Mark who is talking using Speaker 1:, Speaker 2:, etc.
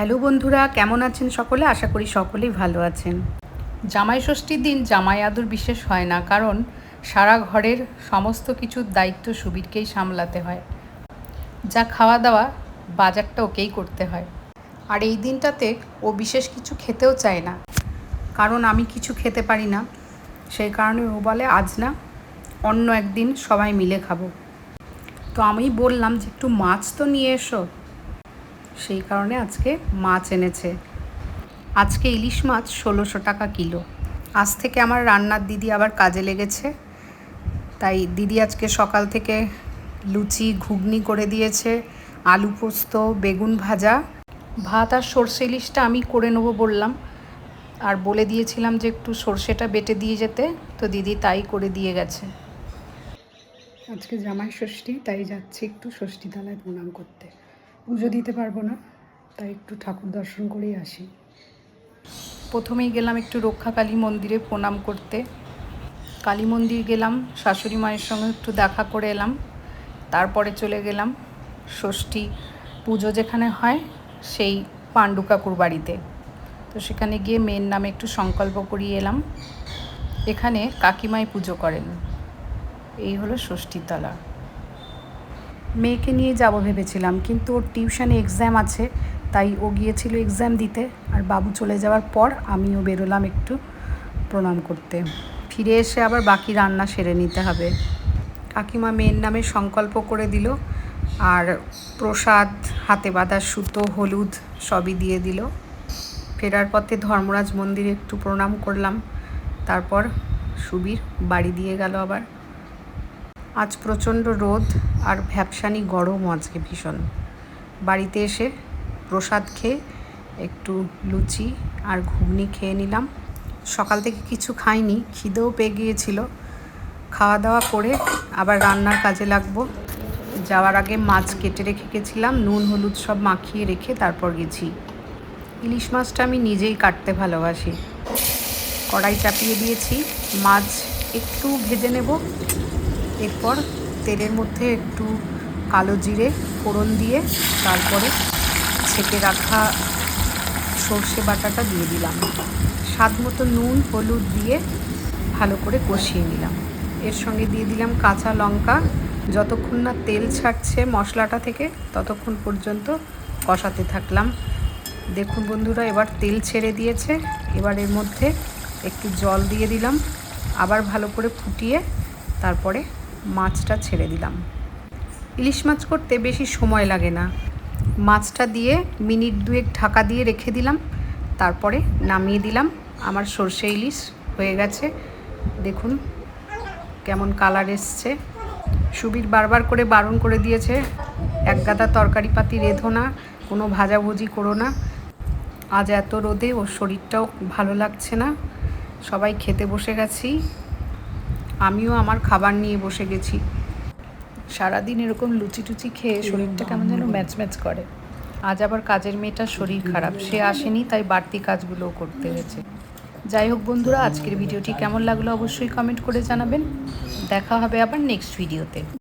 Speaker 1: Hello বন্ধুরা, কেমন আছেন সকলে? আশা করি সকলেই ভালো আছেন। জামাই ষষ্ঠীর দিন জামাই আদর বিশেষ হয় না, কারণ সারা ঘরের সমস্ত কিছুর দায়িত্ব সুবীরকেই সামলাতে হয়। যা খাওয়া দাওয়া বাজারটা ওকেই করতে হয়। আর এই দিনটাতে ও বিশেষ কিছু খেতেও চায় না। কারণ আমি কিছু খেতে পারি না। সেই কারণে ও বলে, আজ না, অন্য একদিন সবাই মিলে খাব। তো আমি বললাম যে, একটু মাছ তো নিয়ে এসো। সেই কারণে আজকে মাছ এনেছে। আজকে ইলিশ মাছ ষোলোশো টাকা কিলো। আজ থেকে আমার রান্নার দিদি আবার কাজে লেগেছে। তাই দিদি আজকে সকাল থেকে লুচি, ঘুগনি করে দিয়েছে, আলু পোস্ত, বেগুন ভাজা। ভাত আর সর্ষে ইলিশটা আমি করে নেব বললাম। আর বলে দিয়েছিলাম যে একটু সর্ষেটা বেটে দিয়ে যেতে, তো দিদি তাই করে দিয়ে গেছে। আজকে জামাই ষষ্ঠী, তাই যাচ্ছি একটু ষষ্ঠী তলায় প্রণাম করতে। পুজো দিতে পারব না, তাই একটু ঠাকুর দর্শন করেই আসি। প্রথমেই গেলাম একটু রক্ষাকালী মন্দিরে প্রণাম করতে। কালী মন্দির গেলাম, শাশুড়ি মায়ের সঙ্গে একটু দেখা করে এলাম। তারপরে চলে গেলাম ষষ্ঠী পুজো যেখানে হয়, সেই পাণ্ডু কাকুর বাড়িতে। তো সেখানে গিয়ে মেয়ের নামে একটু সংকল্প করিয়ে এলাম। এখানে কাকিমাই পুজো করেন। এই হলো ষষ্ঠীতলা। মেয়েকে নিয়ে যাব ভেবেছিলাম, কিন্তু ওর টিউশনে এক্সাম আছে, তাই ও গিয়েছিল এক্সাম দিতে। আর বাবু চলে যাওয়ার পর আমিও বেরোলাম একটু প্রণাম করতে। ফিরে এসে আবার বাকি রান্না সেরে নিতে হবে। কাকিমা মেয়ের নামে সংকল্প করে দিল, আর প্রসাদ, হাতে বাঁধা সুতো, হলুদ সবই দিয়ে দিল। ফেরার পথে ধর্মরাজ মন্দিরে একটু প্রণাম করলাম, তারপর সুবীর বাড়ি দিয়ে গেল আবার। আজ প্রচণ্ড রোদ আর ভ্যাপসানি গরম আজকে ভীষণ। বাড়িতে এসে প্রসাদ খেয়ে একটু লুচি আর ঘুগনি খেয়ে নিলাম। সকাল থেকে কিছু খাইনি, খিদেও পেয়ে গিয়েছিল। খাওয়া দাওয়া করে আবার রান্নার কাজে লাগবো। যাওয়ার আগে মাছ কেটে রেখে গেছিলাম, নুন, হলুদ সব মাখিয়ে রেখে তারপর গেছি। ইলিশ মাছটা আমি নিজেই কাটতে ভালোবাসি। কড়াই চাপিয়ে দিয়েছি, মাছ একটু ভেজে নেব। এরপর তেলের মধ্যে একটু কালো জিরে ফোড়ন দিয়ে তারপরে ছেঁকে রাখা সর্ষে বাটাটা দিয়ে দিলাম। স্বাদ মতো নুন, হলুদ দিয়ে ভালো করে কষিয়ে নিলাম। এর সঙ্গে দিয়ে দিলাম কাঁচা লঙ্কা। যতক্ষণ না তেল ছাড়ছে মশলাটা থেকে, ততক্ষণ পর্যন্ত কষাতে থাকলাম। দেখুন বন্ধুরা, এবার তেল ছেড়ে দিয়েছে। এবার এর মধ্যে একটু জল দিয়ে দিলাম। আবার ভালো করে ফুটিয়ে তারপরে মাছটা ছেড়ে দিলাম। ইলিশ মাছ করতে বেশি সময় লাগে না। মাছটা দিয়ে মিনিট দুয়েক ঢাকা দিয়ে রেখে দিলাম। তারপরে নামিয়ে দিলাম। আমার সর্ষে ইলিশ হয়ে গেছে। দেখুন কেমন কালার এসছে। সুবির বারবার করে বারণ করে দিয়েছে, এক গাদা তরকারি পাতি রেধো না, কোনো ভাজাভুজি করো না। আজ এত রোদে ওর শরীরটাও ভালো লাগছে না। সবাই খেতে বসে গেছি। আমিও আমার খাবার নিয়ে বসে গেছি। সারাদিন এরকম লুচি টুচি খেয়ে শরীরটা কেমন যেন ম্যাচ ম্যাচ করে। আজ আবার কাজের মেয়েটার শরীর খারাপ। সে আসেনি তাই বাড়তি কাজগুলোও করতে হয়েছে। যাই হোক বন্ধুরা আজকের ভিডিওটি কেমন লাগল অবশ্যই কমেন্ট করে জানাবেন। দেখা হবে আবার নেক্সট ভিডিওতে